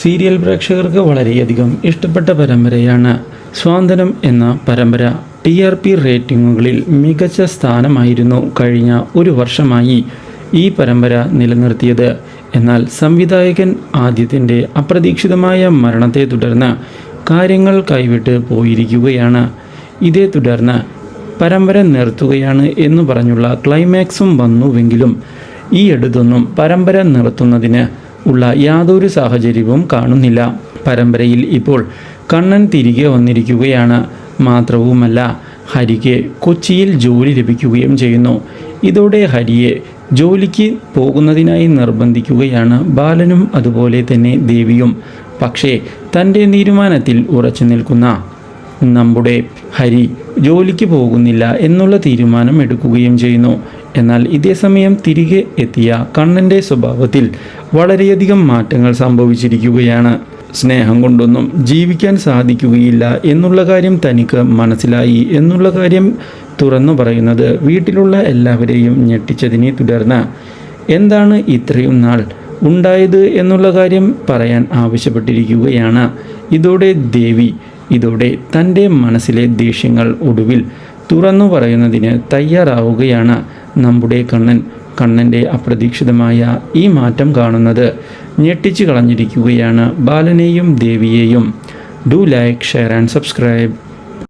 Serial പ്രേക്ഷകർക്ക് വളരെയധികം ഇഷ്ടപ്പെട്ട പരമ്പരയാണ് സ്വാന്തനം എന്ന പരമ്പര. ടി ആർ പി റേറ്റിംഗുകളിൽ മികച്ച സ്ഥാനമായിരുന്നു കഴിഞ്ഞ ഒരു വർഷമായി ഈ പരമ്പര നിലനിർത്തിയത്. എന്നാൽ സംവിധായകൻ ആദ്യത്തിന്റെ അപ്രതീക്ഷിതമായ മരണത്തെ തുടർന്ന് കാര്യങ്ങൾ കൈവിട്ട് പോയിരിക്കുകയാണ്. ഇതേ തുടർന്ന് പരമ്പര നിർത്തുകയാണ് എന്ന് പറഞ്ഞുള്ള ക്ലൈമാക്സും വന്നുവെങ്കിലും ഈ അടുത്തൊന്നും പരമ്പര നിർത്തുന്നതിന് ഉള്ള യാതൊരു സാഹചര്യവും കാണുന്നില്ല. പരമ്പരയിൽ ഇപ്പോൾ കണ്ണൻ തിരികെ വന്നിരിക്കുകയാണ്. മാത്രവുമല്ല ഹരിക്ക് കൊച്ചിയിൽ ജോലി ലഭിക്കുകയും ചെയ്യുന്നു. ഇതോടെ ഹരിയെ ജോലിക്ക് പോകുന്നതിനായി നിർബന്ധിക്കുകയാണ് ബാലനും അതുപോലെ തന്നെ ദേവിയും. പക്ഷേ തന്റെ തീരുമാനത്തിൽ ഉറച്ചു നിൽക്കുന്ന നമ്മുടെ ഹരി ജോലിക്ക് പോകുന്നില്ല എന്നുള്ള തീരുമാനം എടുക്കുകയും ചെയ്യുന്നു. എന്നാൽ ഇതേ സമയം തിരികെ എത്തിയ കണ്ണന്റെ സ്വഭാവത്തിൽ വളരെയധികം മാറ്റങ്ങൾ സംഭവിച്ചിരിക്കുകയാണ്. സ്നേഹം കൊണ്ടൊന്നും ജീവിക്കാൻ സാധിക്കുകയില്ല എന്നുള്ള കാര്യം തനിക്ക് മനസ്സിലായി എന്നുള്ള കാര്യം തുറന്നു പറയുന്നത് വീട്ടിലുള്ള എല്ലാവരെയും ഞെട്ടിച്ചതിനെ തുടർന്ന്. എന്താണ് ഇത്രയും നാൾ ഉണ്ടായത് എന്നുള്ള കാര്യം പറയാൻ ആവശ്യപ്പെട്ടിരിക്കുകയാണ്. ഇതോടെ ദേവി ഇതോടെ തന്റെ മനസ്സിലെ ദേഷ്യങ്ങൾ ഒടുവിൽ തുറന്നു പറയുന്നതിന് തയ്യാറാവുകയാണ് നമ്മുടെ കണ്ണൻ. കണ്ണന്റെ അപ്രതീക്ഷിതമായ ഈ മാറ്റം കാണുന്നത് ഞെട്ടിച്ചു കളഞ്ഞിരിക്കുകയാണ് ബാലനെയും ദേവിയെയും. Do like share and subscribe.